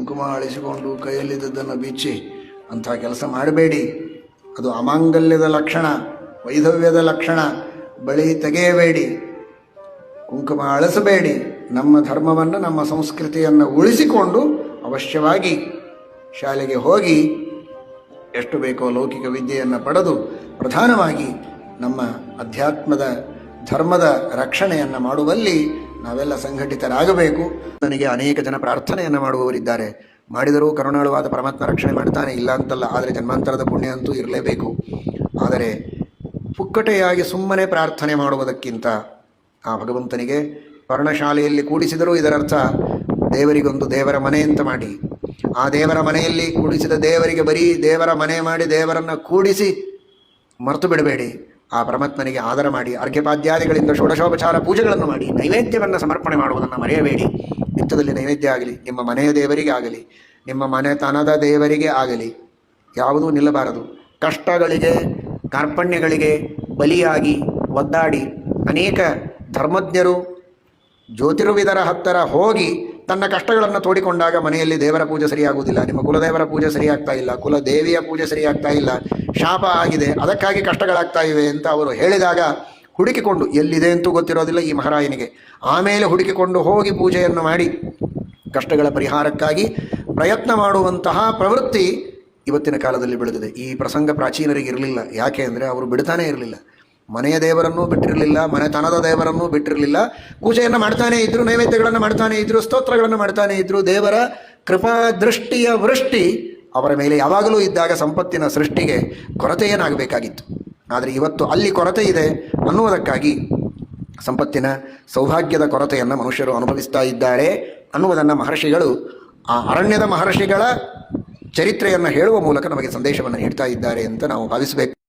ಕುಂಕುಮ ಅಳಿಸಿಕೊಂಡು ಕೈಯಲ್ಲಿದ್ದದ್ದನ್ನು ಬಿಚ್ಚಿ ಅಂಥ ಕೆಲಸ ಮಾಡಬೇಡಿ. ಅದು ಅಮಾಂಗಲ್ಯದ ಲಕ್ಷಣ, ವೈಧವ್ಯದ ಲಕ್ಷಣ, ಬಳಿ ತೆಗೆಯಬೇಡಿ. ಕುಂಕುಮ ಅಳಿಸಬೇಡಿ. ನಮ್ಮ ಧರ್ಮವನ್ನು, ನಮ್ಮ ಸಂಸ್ಕೃತಿಯನ್ನು ಉಳಿಸಿಕೊಂಡು ಅವಶ್ಯವಾಗಿ ಶಾಲೆಗೆ ಹೋಗಿ ಎಷ್ಟು ಬೇಕೋ ಲೌಕಿಕ ವಿದ್ಯೆಯನ್ನು ಪಡೆದು ಪ್ರಧಾನವಾಗಿ ನಮ್ಮ ಅಧ್ಯಾತ್ಮದ ಧರ್ಮದ ರಕ್ಷಣೆಯನ್ನು ಮಾಡುವಲ್ಲಿ ನಾವೆಲ್ಲ ಸಂಘಟಿತರಾಗಬೇಕು. ನನಗೆ ಅನೇಕ ಜನ ಪ್ರಾರ್ಥನೆಯನ್ನು ಮಾಡುವವರಿದ್ದಾರೆ. ಮಾಡಿದರೂ ಕರುಣಾಳುವಾದ ಪರಮಾತ್ಮ ರಕ್ಷಣೆ ಮಾಡ್ತಾನೆ ಇಲ್ಲ ಅಂತಲ್ಲ, ಆದರೆ ಜನ್ಮಾಂತರದ ಪುಣ್ಯ ಅಂತೂ ಇರಲೇಬೇಕು. ಆದರೆ ಪುಕ್ಕಟೆಯಾಗಿ ಸುಮ್ಮನೆ ಪ್ರಾರ್ಥನೆ ಮಾಡುವುದಕ್ಕಿಂತ ಆ ಭಗವಂತನಿಗೆ ಪರ್ಣಶಾಲೆಯಲ್ಲಿ ಕೂಡಿಸಿದರೂ ಇದರರ್ಥ ದೇವರಿಗೊಂದು ದೇವರ ಮನೆ ಅಂತ ಮಾಡಿ. ಆ ದೇವರ ಮನೆಯಲ್ಲಿ ಕೂಡಿಸಿದ ದೇವರಿಗೆ ಬರೀ ದೇವರ ಮನೆ ಮಾಡಿ ದೇವರನ್ನು ಕೂಡಿಸಿ ಮರೆತು ಬಿಡಬೇಡಿ. ಆ ಪರಮಾತ್ಮನಿಗೆ ಆದರ ಮಾಡಿ, ಅರ್ಘ್ಯಪಾದ್ಯಾದಿಗಳಿಂದ ಷೋಡಶೋಪಚಾರ ಪೂಜೆಗಳನ್ನು ಮಾಡಿ, ನೈವೇದ್ಯವನ್ನು ಸಮರ್ಪಣೆ ಮಾಡುವುದನ್ನು ಮರೆಯಬೇಡಿ. ನಿತ್ಯದಲ್ಲಿ ನೈವೇದ್ಯ ಆಗಲಿ, ನಿಮ್ಮ ಮನೆಯ ದೇವರಿಗೆ ಆಗಲಿ, ನಿಮ್ಮ ಮನೆತನದ ದೇವರಿಗೆ ಆಗಲಿ, ಯಾವುದೂ ನಿಲ್ಲಬಾರದು. ಕಷ್ಟಗಳಿಗೆ, ಕಾರ್ಪಣ್ಯಗಳಿಗೆ ಬಲಿಯಾಗಿ ಒದ್ದಾಡಿ ಅನೇಕ ಧರ್ಮಜ್ಞರು, ಜ್ಯೋತಿರ್ವಿದರ ಹತ್ತಿರ ಹೋಗಿ ತನ್ನ ಕಷ್ಟಗಳನ್ನು ತೋಡಿಕೊಂಡಾಗ ಮನೆಯಲ್ಲಿ ದೇವರ ಪೂಜೆ ಸರಿಯಾಗುವುದಿಲ್ಲ. ನಿಮ್ಮ ಕುಲದೇವರ ಪೂಜೆ ಸರಿಯಾಗ್ತಾ ಇಲ್ಲ, ಕುಲದೇವಿಯ ಪೂಜೆ ಸರಿಯಾಗ್ತಾ ಇಲ್ಲ ಶಾಪ ಆಗಿದೆ, ಅದಕ್ಕಾಗಿ ಕಷ್ಟಗಳಾಗ್ತಾ ಇವೆ ಅಂತ ಅವರು ಹೇಳಿದಾಗ ಹುಡುಕಿಕೊಂಡು ಎಲ್ಲಿದೆ ಅಂತೂ ಗೊತ್ತಿರೋದಿಲ್ಲ ಈ ಮಹಾರಾಯನಿಗೆ. ಆಮೇಲೆ ಹುಡುಕಿಕೊಂಡು ಹೋಗಿ ಪೂಜೆಯನ್ನು ಮಾಡಿ ಕಷ್ಟಗಳ ಪರಿಹಾರಕ್ಕಾಗಿ ಪ್ರಯತ್ನ ಮಾಡುವಂತಹ ಪ್ರವೃತ್ತಿ ಇವತ್ತಿನ ಕಾಲದಲ್ಲಿ ಬೆಳೆದಿದೆ. ಈ ಪ್ರಸಂಗ ಪ್ರಾಚೀನರಿಗೆ ಇರಲಿಲ್ಲ. ಯಾಕೆ ಅಂದರೆ ಅವರು ಬಿಡ್ತಾನೇ ಇರಲಿಲ್ಲ. ಮನೆಯ ದೇವರನ್ನೂ ಬಿಟ್ಟಿರಲಿಲ್ಲ, ಮನೆತನದ ದೇವರನ್ನೂ ಬಿಟ್ಟಿರಲಿಲ್ಲ. ಪೂಜೆಯನ್ನು ಮಾಡ್ತಾನೆ ಇದ್ದರು ನೈವೇದ್ಯಗಳನ್ನು ಮಾಡ್ತಾನೆ ಇದ್ದರು ಸ್ತೋತ್ರಗಳನ್ನು ಮಾಡ್ತಾನೆ ಇದ್ದರು ದೇವರ ಕೃಪಾ ದೃಷ್ಟಿಯ ವೃಷ್ಟಿ ಅವರ ಮೇಲೆ ಯಾವಾಗಲೂ ಇದ್ದಾಗ ಸಂಪತ್ತಿನ ಸೃಷ್ಟಿಗೆ ಕೊರತೆ ಏನಾಗಬೇಕಾಗಿತ್ತು ಆದರೆ ಇವತ್ತು ಅಲ್ಲಿ ಕೊರತೆ ಇದೆ ಅನ್ನುವುದಕ್ಕಾಗಿ ಸಂಪತ್ತಿನ ಸೌಭಾಗ್ಯದ ಕೊರತೆಯನ್ನು ಮನುಷ್ಯರು ಅನುಭವಿಸ್ತಾ ಇದ್ದಾರೆ ಅನ್ನುವುದನ್ನು ಮಹರ್ಷಿಗಳು ಆ ಅರಣ್ಯದ ಮಹರ್ಷಿಗಳ ಚರಿತ್ರೆಯನ್ನು ಹೇಳುವ ಮೂಲಕ ನಮಗೆ ಸಂದೇಶವನ್ನು ನೀಡ್ತಾ ಇದ್ದಾರೆ ಅಂತ ನಾವು ಭಾವಿಸಬೇಕು.